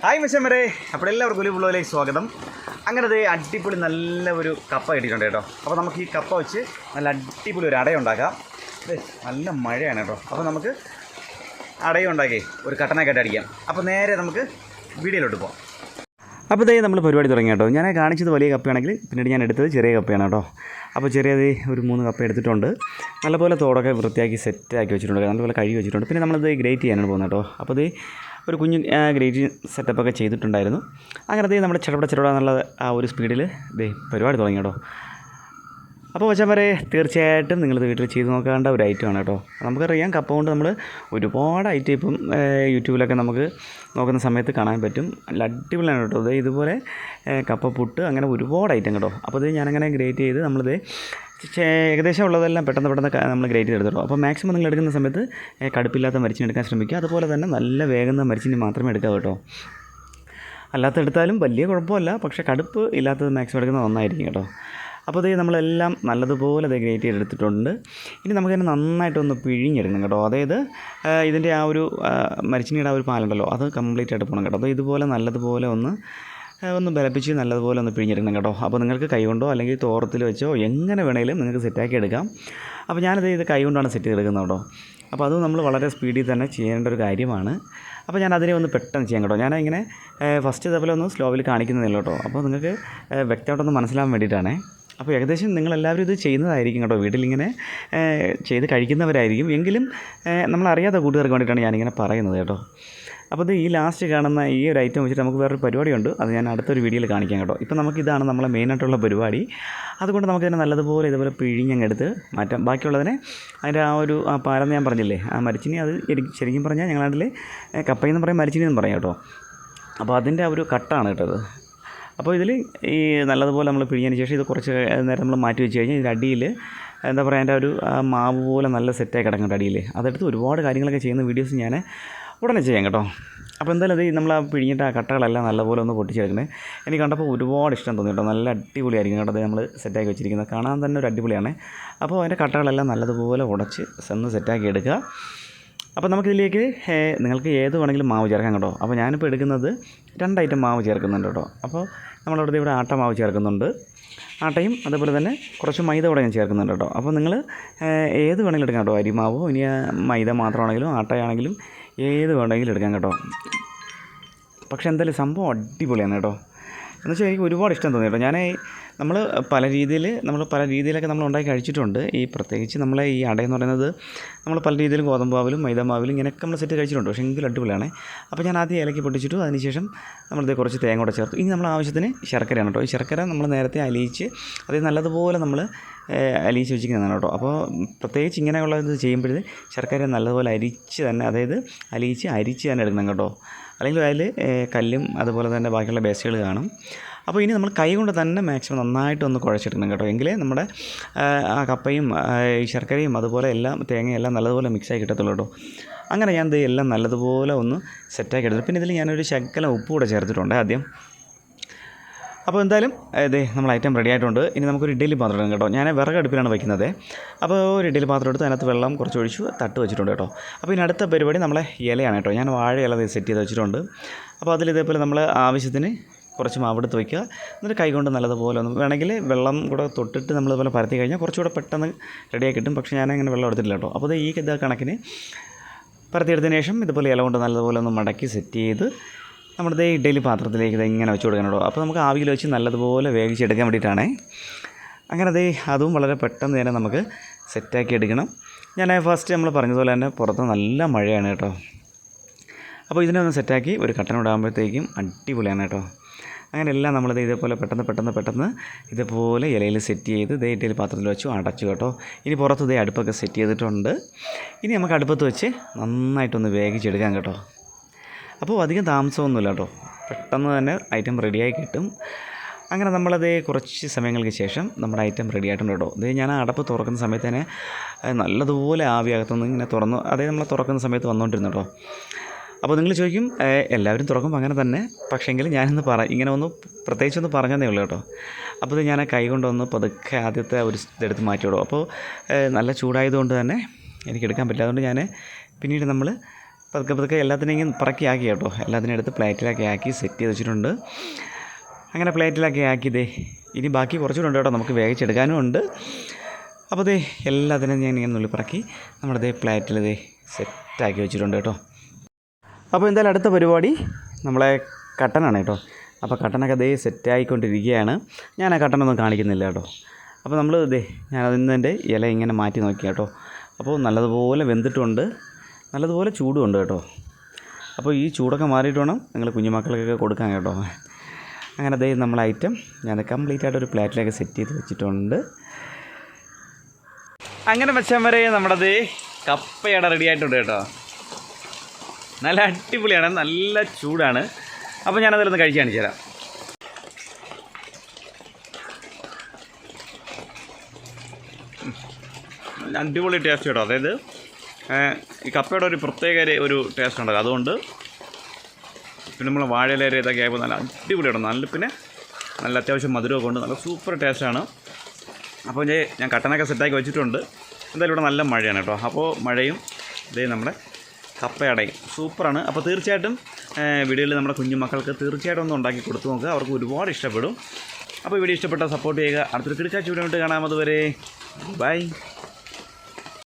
Hi മിസ്സമ്മരെ അപ്പോൾ എല്ലാവർക്കും ഒരു പുള്ളിലേക്ക് സ്വാഗതം. അങ്ങനെ ദേ അടിപൊളി നല്ല ഒരു കപ്പ കിട്ടിയിട്ടുണ്ട് കേട്ടോ. അപ്പോൾ നമുക്ക് ഈ കപ്പ വെച്ച് നല്ല അടിപൊളി ഒരു അടയുണ്ടാക്കാം. നല്ല മഴയാണ് കേട്ടോ. അപ്പോൾ നമുക്ക് അടയും ഉണ്ടാക്കി ഒരു കട്ടനായിട്ട് അടിക്കാം. അപ്പോൾ നേരെ നമുക്ക് വീഡിയോയിലോട്ട് പോകാം അപ്പോൾ ഇതേ നമ്മൾ പരിപാടി തുടങ്ങി കേട്ടോ. ഞാൻ കാണിച്ചത് വലിയ കപ്പയാണെങ്കിൽ പിന്നീട് ഞാൻ എടുത്തത് ചെറിയ കപ്പയാണ് കേട്ടോ. അപ്പോൾ ചെറിയത് ഒരു മൂന്ന് കപ്പ എടുത്തിട്ടുണ്ട്. നല്ലപോലെ തോടൊക്കെ വൃത്തിയാക്കി സെറ്റാക്കി വെച്ചിട്ടുണ്ട്. നല്ലപോലെ കഴുകി വെച്ചിട്ടുണ്ട്. പിന്നെ നമ്മളിത് ഗ്രേറ്റ് ചെയ്യാനാണ് പോകുന്നത് കേട്ടോ. അപ്പോൾ ഇത് ഒരു കുഞ്ഞ് ഗ്രേറ്റ് സെറ്റപ്പൊക്കെ ചെയ്തിട്ടുണ്ടായിരുന്നു. അങ്ങനെ ദേ നമ്മുടെ ചെറുപട ചെറുപട എന്നുള്ള ആ ഒരു സ്പീഡിൽ ദേ പരിപാടി തുടങ്ങി കേട്ടോ. അപ്പോൾ വരെ തീർച്ചയായിട്ടും നിങ്ങളിത് വീട്ടിൽ ചെയ്ത് നോക്കേണ്ട ഒരു ഐറ്റം ഐറ്റമാണ് കേട്ടോ. നമുക്കറിയാം കപ്പ കൊണ്ട് നമ്മൾ ഒരുപാട് ഐറ്റം ഇപ്പം യൂട്യൂബിലൊക്കെ നമുക്ക് നോക്കുന്ന സമയത്ത് കാണാൻ പറ്റും. നല്ല അടിപൊളിയാണ് കേട്ടോ. ഇത് ഇതുപോലെ കപ്പ പുട്ട് അങ്ങനെ ഒരുപാട് ഐറ്റം കേട്ടോ. അപ്പോൾ ഇത് ഞാനങ്ങനെ ഗ്രേറ്റ് ചെയ്ത് നമ്മളിത് ഏകദേശം ഉള്ളതെല്ലാം പെട്ടെന്ന് പെട്ടെന്ന് നമ്മൾ ഗ്രേറ്റ് ചെയ്തെടുത്തോളൂ അപ്പോൾ മാക്സിമം നിങ്ങൾ എടുക്കുന്ന സമയത്ത് കടുപ്പില്ലാത്ത മരിച്ചിന് എടുക്കാൻ ശ്രമിക്കുക. അതുപോലെ തന്നെ നല്ല വേഗം മരിച്ചിന് മാത്രമേ എടുക്കാവൂ കേട്ടോ. അല്ലാത്ത എടുത്താലും വലിയ കുഴപ്പമില്ല. പക്ഷേ കടുപ്പ് ഇല്ലാത്തത് മാക്സിമം എടുക്കുന്നത് നന്നായിരിക്കും കേട്ടോ. അപ്പോൾ ഇത് നമ്മളെല്ലാം നല്ലതുപോലെ അത് ഗ്രേറ്റ് ചെയ്തെടുത്തിട്ടുണ്ട്. ഇനി നമുക്കതിനെ നന്നായിട്ടൊന്ന് പിഴിഞ്ഞെടുക്കണം കേട്ടോ. അതായത് ഇതിന്റെ ആ ഒരു മരിച്ചിനിയുടെ ആ ഒരു പാലുണ്ടല്ലോ അത് കംപ്ലീറ്റ് ആയിട്ട് പോകണം കേട്ടോ. അപ്പോൾ ഇതുപോലെ നല്ലതുപോലെ ഒന്ന് ഒന്ന് ബലപ്പിച്ച് നല്ലതുപോലെ ഒന്ന് പിഴിഞ്ഞെടുക്കണം കേട്ടോ. അപ്പോൾ നിങ്ങൾക്ക് കൈ കൊണ്ടോ അല്ലെങ്കിൽ തോറത്തിൽ വെച്ചോ എങ്ങനെ വേണേലും നിങ്ങൾക്ക് സെറ്റാക്കി എടുക്കാം. അപ്പോൾ ഞാനത് ഇത് കൈ കൊണ്ടാണ് സെറ്റ് ചെയ്തെടുക്കുന്നത് കേട്ടോ. അപ്പോൾ അത് നമ്മൾ വളരെ സ്പീഡിൽ തന്നെ ചെയ്യേണ്ട ഒരു കാര്യമാണ്. അപ്പോൾ ഞാൻ അതിനെ ഒന്ന് പെട്ടെന്ന് ചെയ്യാം കേട്ടോ. ഞാനിങ്ങനെ ഫസ്റ്റ് ഇതേപോലെ ഒന്ന് സ്ലോവിൽ കാണിക്കുന്നില്ല കേട്ടോ. അപ്പോൾ നിങ്ങൾക്ക് വ്യക്തമായിട്ടൊന്ന് മനസ്സിലാവാൻ വേണ്ടിയിട്ടാണേ. അപ്പോൾ ഏകദേശം നിങ്ങളെല്ലാവരും ഇത് ചെയ്യുന്നതായിരിക്കും കേട്ടോ. വീട്ടിലിങ്ങനെ ചെയ്ത് കഴിക്കുന്നവരായിരിക്കും. എങ്കിലും നമ്മളറിയാത്ത കൂട്ടുകാർക്ക് വേണ്ടിയിട്ടാണ് ഞാനിങ്ങനെ പറയുന്നത് കേട്ടോ. അപ്പോൾ ഇത് ഈ ലാസ്റ്റ് കാണുന്ന ഈ ഒരു ഐറ്റം വെച്ചിട്ട് നമുക്ക് വേറൊരു പരിപാടിയുണ്ട്. അത് ഞാൻ അടുത്തൊരു വീഡിയോയിൽ കാണിക്കാം കേട്ടോ. ഇപ്പോൾ നമുക്ക് ഇതാണ് നമ്മളെ മെയിനായിട്ടുള്ള പരിപാടി. അതുകൊണ്ട് നമുക്ക് തന്നെ നല്ലതുപോലെ ഇതുപോലെ പിഴിഞ്ഞങ്ങെടുത്ത് മാറ്റാം. ബാക്കിയുള്ളതിനെ അതിന്റെ ആ ഒരു ആ പാലെന്ന് ഞാൻ പറഞ്ഞില്ലേ ആ മരിച്ചിനി അത് ശരി- ശരിക്കും പറഞ്ഞാൽ ഞങ്ങളുടെ നാട്ടിൽ കപ്പയെന്ന് പറയും മരിച്ചിനി എന്ന് പറയാം കേട്ടോ. അപ്പോൾ അതിന്റെ ആ ഒരു കട്ടാണ് കേട്ടത് അപ്പോൾ ഇതിൽ ഈ നല്ലതുപോലെ നമ്മൾ പിഴിഞ്ഞതിന് ശേഷം ഇത് കുറച്ച് നേരം നമ്മൾ മാറ്റി വെച്ച് കഴിഞ്ഞാൽ ഇതിന്റെ അടിയിൽ എന്താ പറയുക അതിന്റെ ഒരു മാവ് പോലെ നല്ല സെറ്റായി കിടക്കുന്നുണ്ട് അടിയിൽ അതെടുത്ത് ഒരുപാട് കാര്യങ്ങളൊക്കെ ചെയ്യുന്ന വീഡിയോസ് ഞാൻ ഉടനെ ചെയ്യാം കേട്ടോ. അപ്പോൾ എന്തായാലും അത് നമ്മൾ ആ പിഴിഞ്ഞിട്ട് ആ കട്ടകളെല്ലാം നല്ലപോലെ ഒന്ന് പൊട്ടിച്ചെടുക്കണേ എനിക്ക് കണ്ടപ്പോൾ ഒരുപാട് ഇഷ്ടം തോന്നി കേട്ടോ. നല്ല അടിപൊളിയായിരിക്കും കേട്ടോ അത് നമ്മൾ സെറ്റാക്കി വെച്ചിരിക്കുന്നത് കാണാൻ തന്നെ ഒരു അടിപൊളിയാണ്. അപ്പോൾ അതിന്റെ കട്ടകളെല്ലാം നല്ലതുപോലെ ഉടച്ച് ഒന്ന് സെറ്റാക്കി എടുക്കുക. അപ്പോൾ നമുക്കിതിലേക്ക് നിങ്ങൾക്ക് ഏത് വേണമെങ്കിലും മാവ് ചേർക്കാം കേട്ടോ. അപ്പോൾ ഞാനിപ്പോൾ എടുക്കുന്നത് രണ്ട് ഐറ്റം മാവ് ചേർക്കുന്നുണ്ട് കേട്ടോ. അപ്പോൾ നമ്മളവിടെ ഇവിടെ ആട്ട മാവ് ചേർക്കുന്നുണ്ട്. ആട്ടയും അതുപോലെ തന്നെ കുറച്ച് മൈദ കൂടെ ഞാൻ ചേർക്കുന്നുണ്ട് കേട്ടോ. അപ്പോൾ നിങ്ങൾ ഏത് വേണമെങ്കിലും എടുക്കാം കേട്ടോ. അരിമാവോ ഇനി മൈദ മാത്രമാണെങ്കിലും ആട്ടയാണെങ്കിലും ഏത് വേണമെങ്കിലും എടുക്കാം കേട്ടോ. പക്ഷെ എന്തായാലും സംഭവം അടിപൊളിയാണ് കേട്ടോ. എന്ന് വെച്ചാൽ എനിക്ക് ഒരുപാട് ഇഷ്ടം തോന്നി കേട്ടോ. ഞാൻ നമ്മൾ പല രീതിയിൽ നമ്മൾ പല രീതിയിലൊക്കെ നമ്മൾ ഉണ്ടാക്കി കഴിച്ചിട്ടുണ്ട്. ഈ പ്രത്യേകിച്ച് നമ്മളെ ഈ അടയെന്ന് പറയുന്നത് നമ്മൾ പല രീതിയിൽ ഗോതമ്പാവിലും മൈദാമാവിലും ഇങ്ങനെയൊക്കെ നമ്മൾ സെറ്റ് കഴിച്ചിട്ടുണ്ട്. പക്ഷേ എങ്കിലും അടിപൊളിയാണ്. അപ്പോൾ ഞാൻ ആദ്യം ഇലക്കി പൊട്ടിച്ചിട്ടു. അതിനുശേഷം നമ്മളിത് കുറച്ച് തേങ്ങ കൂടെ ചേർത്തു. ഇനി നമ്മൾ ആവശ്യത്തിന് ശർക്കരയാണ് കേട്ടോ. ഈ ശർക്കര നമ്മൾ നേരത്തെ അലിയിച്ച് അത് നല്ലതുപോലെ നമ്മൾ അലിയിച്ച് വെച്ചിരിക്കുന്നതാണ് കേട്ടോ. അപ്പോൾ പ്രത്യേകിച്ച് ഇങ്ങനെയുള്ള ഇത് ചെയ്യുമ്പോഴേ ശർക്കര നല്ലതുപോലെ അരിച്ച് തന്നെ അതായത് അലിയിച്ച് അരിച്ച് തന്നെ എടുക്കണം കേട്ടോ. അല്ലെങ്കിൽ അതിൽ കല്ലും അതുപോലെ തന്നെ ബാക്കിയുള്ള ബേസുകൾ കാണും. അപ്പോൾ ഇനി നമ്മൾ കൈ കൊണ്ട് തന്നെ മാക്സിമം നന്നായിട്ട് ഒന്ന് കുഴച്ചെടുക്കണം കേട്ടോ. എങ്കിലേ നമ്മുടെ ആ, കപ്പയും ഈ ശർക്കരയും അതുപോലെ എല്ലാം തേങ്ങയും എല്ലാം നല്ലതുപോലെ മിക്സായി കിട്ടത്തുള്ളൂ കേട്ടോ. അങ്ങനെ ഞാൻ ഇത് എല്ലാം നല്ലതുപോലെ ഒന്ന് സെറ്റാക്കി എടുത്തു. പിന്നെ ഇതിൽ ഞാനൊരു ശകലം ഉപ്പ് കൂടെ ചേർത്തിട്ടുണ്ട് ആദ്യം. അപ്പോൾ എന്തായാലും അതെ നമ്മൾ ഐറ്റം റെഡി ആയിട്ടുണ്ട്. ഇനി നമുക്കൊരു ഇഡ്ഡലി പാത്രം എടുക്കാം കേട്ടോ. ഞാൻ വിറക് അടുപ്പിലാണ് വയ്ക്കുന്നത് അപ്പോൾ ഒരു ഇഡ്ഡലി പാത്രം എടുത്ത് അതിനകത്ത് വെള്ളം കുറച്ച് ഒഴിച്ചു തട്ട് വെച്ചിട്ടുണ്ട് കേട്ടോ. അപ്പോൾ ഇനി അടുത്ത പരിപാടി നമ്മളെ ഇലയാണ് കേട്ടോ. ഞാൻ വാഴ ഇല സെറ്റ് ചെയ്ത് വെച്ചിട്ടുണ്ട്. അപ്പോൾ അതിൽ ഇതേപോലെ നമ്മൾ ആവശ്യത്തിന് കുറച്ച് മാവെടുത്ത് വയ്ക്കുക എന്നിട്ട് കൈകൊണ്ട് നല്ലതുപോലെ ഒന്ന് വേണമെങ്കിൽ വെള്ളം കൂടെ തൊട്ടിട്ട് നമ്മൾ നമ്മളിതുപോലെ പരത്തി കഴിഞ്ഞാൽ കുറച്ചുകൂടെ പെട്ടെന്ന് റെഡിയായി കിട്ടും. പക്ഷേ ഞാൻ അങ്ങനെ വെള്ളം എടുത്തിട്ടില്ല കേട്ടോ. അപ്പോൾ ഈ കണക്കിന് പരത്തിയെടുത്തതിന് ശേഷം ഇതുപോലെ ഇല കൊണ്ട് നല്ലതുപോലെ ഒന്ന് മടക്കി സെറ്റ് ചെയ്ത് നമ്മുടെ ദേ ഇഡ്ഡലി പാത്രത്തിലേക്ക് ഇത് ഇങ്ങനെ വെച്ച് കൊടുക്കാനുള്ളൂ അപ്പോൾ നമുക്ക് ആവിയിൽ വെച്ച് നല്ലതുപോലെ വേവിച്ചെടുക്കാൻ വേണ്ടിയിട്ടാണ്. അങ്ങനെ അതേ അതും വളരെ പെട്ടെന്ന് തന്നെ നമുക്ക് സെറ്റാക്കി എടുക്കണം. ഞാൻ ഫസ്റ്റ് നമ്മൾ പറഞ്ഞതുപോലെ തന്നെ പുറത്ത് നല്ല മഴയാണ് കേട്ടോ. അപ്പോൾ ഇതിനെ ഒന്ന് സെറ്റാക്കി ഒരു കട്ടൻ ഇടാകുമ്പോഴത്തേക്കും അടിപൊളിയാണ് കേട്ടോ. അങ്ങനെ എല്ലാം നമ്മളിത് ഇതേപോലെ പെട്ടെന്ന് പെട്ടെന്ന് പെട്ടെന്ന് ഇതേപോലെ ഇലയിൽ സെറ്റ് ചെയ്ത് ഇതേ ഇഡ്ഡലി പാത്രത്തിൽ വെച്ചു അടച്ചു കേട്ടോ. ഇനി പുറത്ത് ഇതേ അടുപ്പൊക്കെ സെറ്റ് ചെയ്തിട്ടുണ്ട്. ഇനി നമുക്ക് അടുപ്പത്ത് വെച്ച് നന്നായിട്ടൊന്ന് വേഗിച്ചെടുക്കാം കേട്ടോ. അപ്പോൾ അധികം താമസമൊന്നുമില്ല കേട്ടോ. പെട്ടെന്ന് തന്നെ ഐറ്റം റെഡിയായി കിട്ടും. അങ്ങനെ നമ്മളത് കുറച്ച് സമയങ്ങൾക്ക് ശേഷം നമ്മുടെ ഐറ്റം റെഡി ആയിട്ടുണ്ട് കേട്ടോ. ഇത് ഞാൻ അടപ്പ് തുറക്കുന്ന സമയത്ത് തന്നെ നല്ലതുപോലെ ആവി അകത്തുനിന്ന് ഇങ്ങനെ തുറന്നു. അതേ നമ്മൾ തുറക്കുന്ന സമയത്ത് വന്നുകൊണ്ടിരുന്നു കേട്ടോ. അപ്പോൾ നിങ്ങൾ ചോദിക്കും എല്ലാവരും തുറക്കുമ്പോൾ അങ്ങനെ തന്നെ. പക്ഷേങ്കിൽ ഞാനൊന്ന് പറ ഇങ്ങനെ ഒന്ന് പ്രത്യേകിച്ച് ഒന്ന് പറഞ്ഞതേ ഉള്ളൂ കേട്ടോ. അപ്പോൾ ഇത് ഞാൻ കൈ കൊണ്ടൊന്ന് പതുക്കെ ആദ്യത്തെ ഒരു ഇതെടുത്ത് മാറ്റി വിടും. അപ്പോൾ നല്ല ചൂടായതുകൊണ്ട് തന്നെ എനിക്ക് എടുക്കാൻ പറ്റില്ല. അതുകൊണ്ട് ഞാൻ പിന്നീട് നമ്മൾ പതുക്കെ പതുക്കെ എല്ലാത്തിനെയും പറക്കി ആക്കി കേട്ടോ. എല്ലാത്തിനും എടുത്ത് പ്ലേറ്റിലൊക്കെ ആക്കി സെറ്റ് ചെയ്ത് വെച്ചിട്ടുണ്ട്. അങ്ങനെ പ്ലേറ്റിലാക്കി ആക്കിയതേ ഇനി ബാക്കി കുറച്ചുകൂടെ ഉണ്ട് കേട്ടോ. നമുക്ക് വേവിച്ചെടുക്കാനും ഉണ്ട്. അപ്പോൾ ദേ എല്ലാത്തിനും ഞാൻ ഇങ്ങനെ നുള്ളി പറക്കി നമ്മുടെ ദേ പ്ലേറ്റിൽ ദേ സെറ്റാക്കി വെച്ചിട്ടുണ്ട് കേട്ടോ. അപ്പോൾ എന്തായാലും അടുത്ത പരിപാടി നമ്മളെ കട്ടനാണ് കേട്ടോ. അപ്പോൾ കട്ടനൊക്കെ ദേ സെറ്റായിക്കൊണ്ടിരിക്കുകയാണ് ഞാൻ ആ കട്ടനൊന്നും കാണിക്കുന്നില്ല കേട്ടോ. അപ്പോൾ നമ്മൾ ദേ ഞാൻ എന്റെ ഇല ഇങ്ങനെ മാറ്റി നോക്കി കേട്ടോ. അപ്പോൾ നല്ലതുപോലെ വെന്തിട്ടുണ്ട്. നല്ലതുപോലെ ചൂടുമുണ്ട് കേട്ടോ. അപ്പോൾ ഈ ചൂടൊക്കെ മാറിയിട്ട് വേണം നിങ്ങൾ കുഞ്ഞുമക്കൾക്കൊക്കെ കൊടുക്കാൻ കേട്ടോ. അങ്ങനെ അതായത് നമ്മൾ ഐറ്റം ഞാൻ കംപ്ലീറ്റ് ആയിട്ട് ഒരു പ്ലേറ്റിലേക്ക് സെറ്റ് ചെയ്ത് വെച്ചിട്ടുണ്ട്. അങ്ങനെ വെച്ചാൽ വരെ നമ്മുടെ അത് കപ്പയുടെ റെഡി ആയിട്ടുണ്ട് കേട്ടോ. നല്ല അടിപൊളിയാണ് നല്ല ചൂടാണ്. അപ്പോൾ ഞാനതിലൊന്ന് കഴിച്ച് കാണിച്ചു തരാം. അടിപൊളി ടേസ്റ്റ് കേട്ടോ. അതായത് ഈ കപ്പയുടെ ഒരു പ്രത്യേക ഒരു- ടേസ്റ്റ് ഉണ്ടല്ലോ. അതുകൊണ്ട് പിന്നെ നമ്മൾ വാഴയിലേറെ ഇതൊക്കെ ആയപ്പോൾ നല്ല അടിപൊളിയാണ് നല്ല പിന്നെ നല്ല അത്യാവശ്യം മധുരമൊക്കെ ഉണ്ട്. നല്ല സൂപ്പർ ടേസ്റ്റാണ് അപ്പോൾ ഞാൻ ഞാൻ കട്ടനൊക്കെ സെറ്റാക്കി വെച്ചിട്ടുണ്ട്. എന്തായാലും ഇവിടെ നല്ല മഴയാണ് കേട്ടോ. അപ്പോൾ മഴയും ഇതേ നമ്മുടെ കപ്പയടയും സൂപ്പറാണ് അപ്പോൾ തീർച്ചയായിട്ടും വീഡിയോയിൽ നമ്മുടെ കുഞ്ഞുമക്കൾക്ക് തീർച്ചയായിട്ടും ഒന്ന് ഉണ്ടാക്കി കൊടുത്തു നോക്കുക. അവർക്ക് ഒരുപാട് ഇഷ്ടപ്പെടും. അപ്പോൾ വീഡിയോ ഇഷ്ടപ്പെട്ട സപ്പോർട്ട് ചെയ്യുക. അടുത്തൊരു കിടക്കാച്ച വീഡിയോ കാണാം അതുവരെ. ബൈ